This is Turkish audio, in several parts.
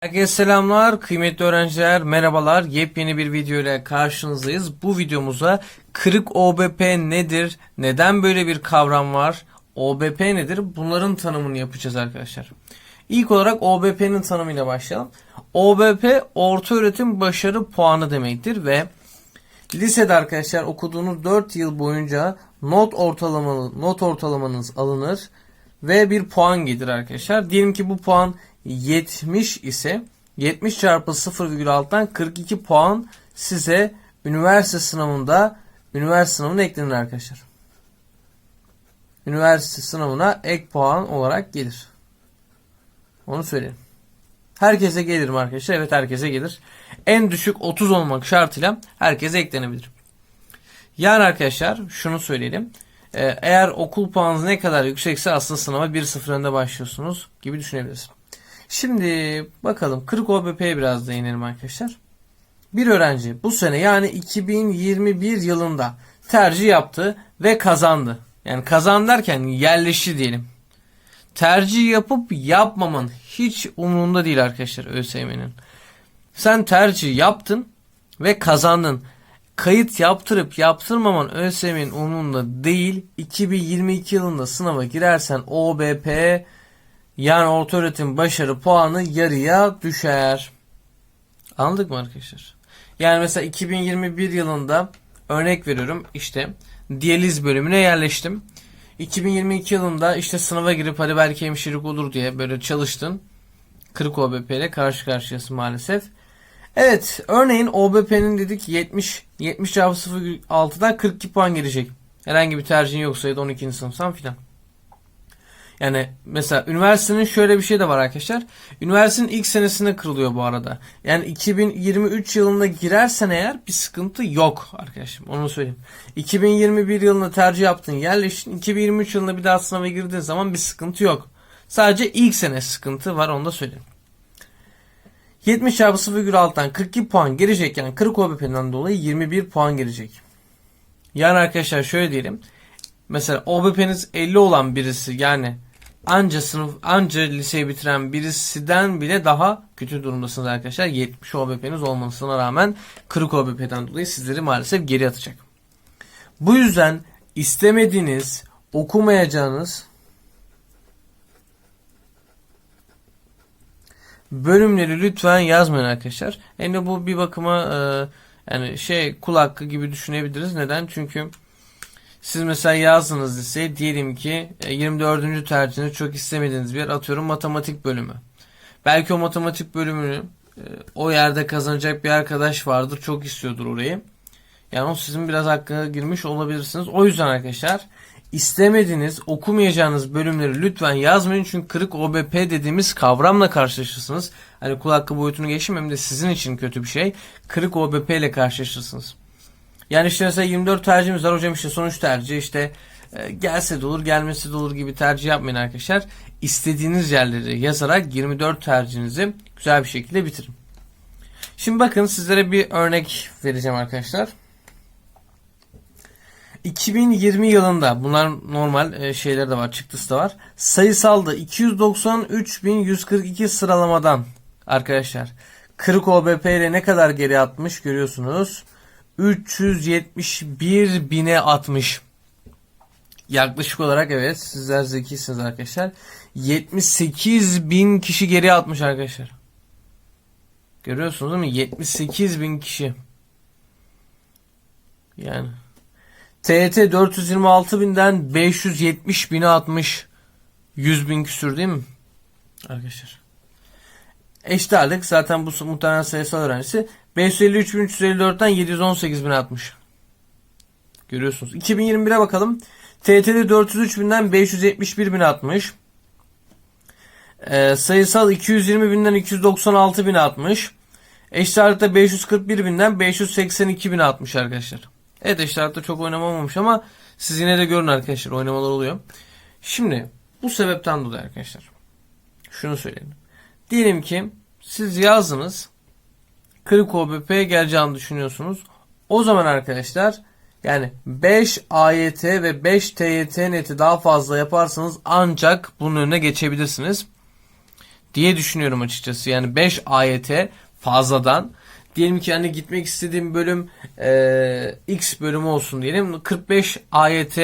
Herkese selamlar, kıymetli öğrenciler, merhabalar. Yepyeni bir video ile karşınızdayız. Bu videomuza kırık OBP nedir, neden böyle bir kavram var, OBP nedir bunların tanımını yapacağız arkadaşlar. İlk olarak OBP'nin tanımıyla başlayalım. OBP orta öğretim başarı puanı demektir ve lisede arkadaşlar okuduğunuz 4 yıl boyunca not ortalamanız, not ortalamanız alınır ve bir puan gelir arkadaşlar. Diyelim ki bu puan 70 ise 70 çarpı 0,6'dan 42 puan size üniversite sınavında üniversite sınavına eklenir arkadaşlar. Üniversite sınavına ek puan olarak gelir. Onu söyleyeyim. Herkese gelir mi arkadaşlar? Evet herkese gelir. En düşük 30 olmak şartıyla herkese eklenebilir. Yani arkadaşlar şunu söyleyelim. Ee, Eğer okul puanınız ne kadar yüksekse aslında sınava 1-0 önde başlıyorsunuz gibi düşünebiliriz. Şimdi bakalım 40 OBP'ye biraz değinelim arkadaşlar. Bir öğrenci bu sene yani 2021 yılında tercih yaptı ve kazandı. Yani kazan derken yerleşti diyelim. Tercih yapıp yapmaman hiç umurunda değil arkadaşlar ÖSYM'nin. Sen tercih yaptın ve kazandın. Kayıt yaptırıp yaptırmaman ÖSYM'nin umurunda değil. 2022 yılında sınava girersen OBP yani orta öğretim başarı puanı yarıya düşer. Anladık mı arkadaşlar? Yani mesela 2021 yılında örnek veriyorum işte diyaliz bölümüne yerleştim. 2022 yılında işte sınava girip hadi belki hemşirelik olur diye böyle çalıştın. 40 OBP ile karşı karşıyasın maalesef. Evet örneğin OBP'nin dedik 70 70 çarpı 0.6'dan 42 puan gelecek. Herhangi bir tercihin yoksa ya da 12. sınıfsan filan. Yani mesela üniversitenin şöyle bir şey de var arkadaşlar. Üniversitenin ilk senesinde kırılıyor bu arada. Yani 2023 yılında girersen eğer bir sıkıntı yok arkadaşım. Onu söyleyeyim. 2021 yılında tercih yaptın yerleştin. 2023 yılında bir daha sınava girdiğin zaman bir sıkıntı yok. Sadece ilk sene sıkıntı var onu da söyleyeyim. 70 çarpı 0,6'dan 42 puan gelecek yani 40 OBP'den dolayı 21 puan gelecek. Yani arkadaşlar şöyle diyelim. Mesela OBP'niz 50 olan birisi yani anca sınıf anca liseyi bitiren birisinden bile daha kötü durumdasınız arkadaşlar. 70 OBP'niz olmasına rağmen 40 OBP'den dolayı sizleri maalesef geri atacak. Bu yüzden istemediğiniz, okumayacağınız bölümleri lütfen yazmayın arkadaşlar. Yani bu bir bakıma e, yani şey kul hakkı gibi düşünebiliriz. Neden? Çünkü siz mesela yazdınız lise diyelim ki e, 24. tercihinde çok istemediğiniz bir yer atıyorum matematik bölümü. Belki o matematik bölümünü e, o yerde kazanacak bir arkadaş vardır çok istiyordur orayı. Yani o sizin biraz hakkına girmiş olabilirsiniz. O yüzden arkadaşlar istemediğiniz, okumayacağınız bölümleri lütfen yazmayın. Çünkü kırık OBP dediğimiz kavramla karşılaşırsınız. Hani kul hakkı boyutunu geçtim hem de sizin için kötü bir şey. Kırık OBP ile karşılaşırsınız. Yani işte mesela 24 tercihimiz var hocam işte sonuç tercih işte e, gelse de olur gelmesi de olur gibi tercih yapmayın arkadaşlar. İstediğiniz yerleri yazarak 24 tercihinizi güzel bir şekilde bitirin. Şimdi bakın sizlere bir örnek vereceğim arkadaşlar. 2020 yılında bunlar normal e, şeyler de var çıktısı da var. Sayısalda 293.142 sıralamadan arkadaşlar 40 OBP ile ne kadar geri atmış görüyorsunuz. 371 bine atmış. Yaklaşık olarak evet sizler zekisiniz arkadaşlar. 78 bin kişi geri atmış arkadaşlar. Görüyorsunuz değil mi? 78 bin kişi. Yani. TET 426 binden 570 bine atmış. 100 bin küsür değil mi? Arkadaşlar. Eşit ağırlık zaten bu muhtemelen sayısal öğrencisi 553.354'ten 718 bin atmış. Görüyorsunuz. 2021'e bakalım. TT'de 403 binden 571 bin atmış. Ee, sayısal 220 binden 296 bin atmış. Eşit ağırlıkta 541 binden 582 bin atmış arkadaşlar. Evet eşit ağırlıkta çok oynamamamış ama siz yine de görün arkadaşlar oynamalar oluyor. Şimdi bu sebepten dolayı arkadaşlar şunu söyleyelim. Diyelim ki siz yazdınız 40 OBP geleceğini düşünüyorsunuz. O zaman arkadaşlar yani 5 AYT ve 5 TYT neti daha fazla yaparsanız ancak bunun önüne geçebilirsiniz. diye düşünüyorum açıkçası. Yani 5 AYT fazladan diyelim ki hani gitmek istediğim bölüm e, X bölümü olsun diyelim. 45 AYT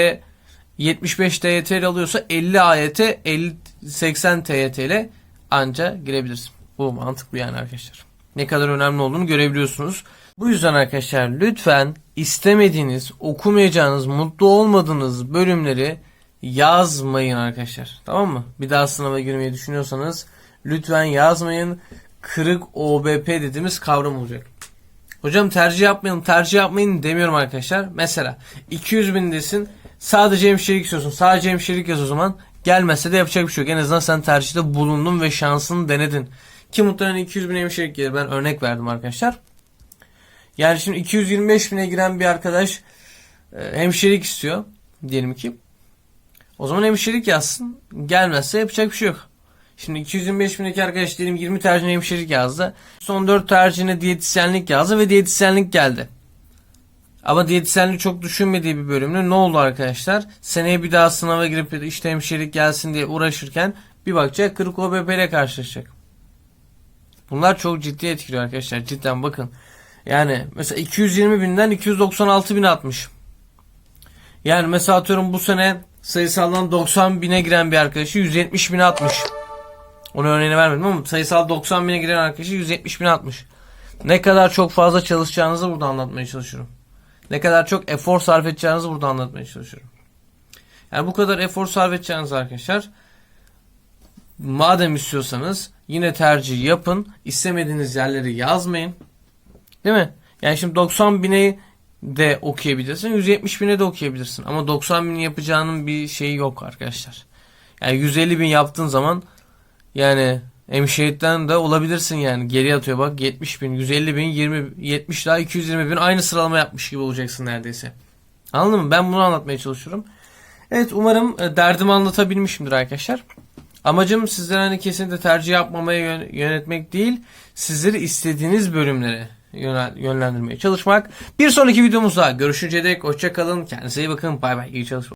75 TYT alıyorsa 50 AYT 50 80 TYT ile anca girebilirsin. Bu mantıklı yani arkadaşlar. Ne kadar önemli olduğunu görebiliyorsunuz. Bu yüzden arkadaşlar lütfen istemediğiniz, okumayacağınız, mutlu olmadığınız bölümleri yazmayın arkadaşlar. Tamam mı? Bir daha sınava girmeyi düşünüyorsanız lütfen yazmayın. Kırık OBP dediğimiz kavram olacak. Hocam tercih yapmayalım, tercih yapmayın demiyorum arkadaşlar. Mesela 200 bindesin sadece hemşirelik istiyorsun. Sadece hemşirelik yaz o zaman. Gelmezse de yapacak bir şey yok. En azından sen tercihte bulundun ve şansını denedin. Ki muhtemelen 200 bin hemşirelik gelir. Ben örnek verdim arkadaşlar. Yani şimdi 225 bine giren bir arkadaş e, hemşirelik istiyor. Diyelim ki. O zaman hemşirelik yazsın. Gelmezse yapacak bir şey yok. Şimdi 225 bindeki arkadaş diyelim 20 tercihine hemşirelik yazdı. Son 4 tercihine diyetisyenlik yazdı ve diyetisyenlik geldi. Ama diyetisyenliği çok düşünmediği bir bölümde ne oldu arkadaşlar? Seneye bir daha sınava girip işte hemşirelik gelsin diye uğraşırken bir bakacak 40 OBP ile karşılaşacak. Bunlar çok ciddi etkiliyor arkadaşlar. Cidden bakın. Yani mesela 220 binden 296 bin atmış. Yani mesela atıyorum bu sene sayısaldan 90 bine giren bir arkadaşı 170 bine atmış. Onu örneğini vermedim ama sayısal 90 bine giren arkadaşı 170 bine atmış. Ne kadar çok fazla çalışacağınızı burada anlatmaya çalışıyorum. Ne kadar çok efor sarf edeceğinizi burada anlatmaya çalışıyorum. Yani bu kadar efor sarf edeceğiniz arkadaşlar madem istiyorsanız yine tercih yapın. İstemediğiniz yerleri yazmayın. Değil mi? Yani şimdi 90 bine de okuyabilirsin. 170 bine de okuyabilirsin. Ama 90 bin yapacağının bir şeyi yok arkadaşlar. Yani 150 bin yaptığın zaman yani hemşehitten de olabilirsin yani. Geri atıyor bak 70 bin, 150 bin, 20, 70 daha 220 bin aynı sıralama yapmış gibi olacaksın neredeyse. Anladın mı? Ben bunu anlatmaya çalışıyorum. Evet umarım e, derdimi anlatabilmişimdir arkadaşlar. Amacım sizlere hani kesinlikle tercih yapmamaya yön- yönetmek değil, sizleri istediğiniz bölümlere yönlendirmeye çalışmak. Bir sonraki videomuzda görüşünceye dek hoşça kalın. Kendinize iyi bakın. Bay bay. İyi çalışmalar.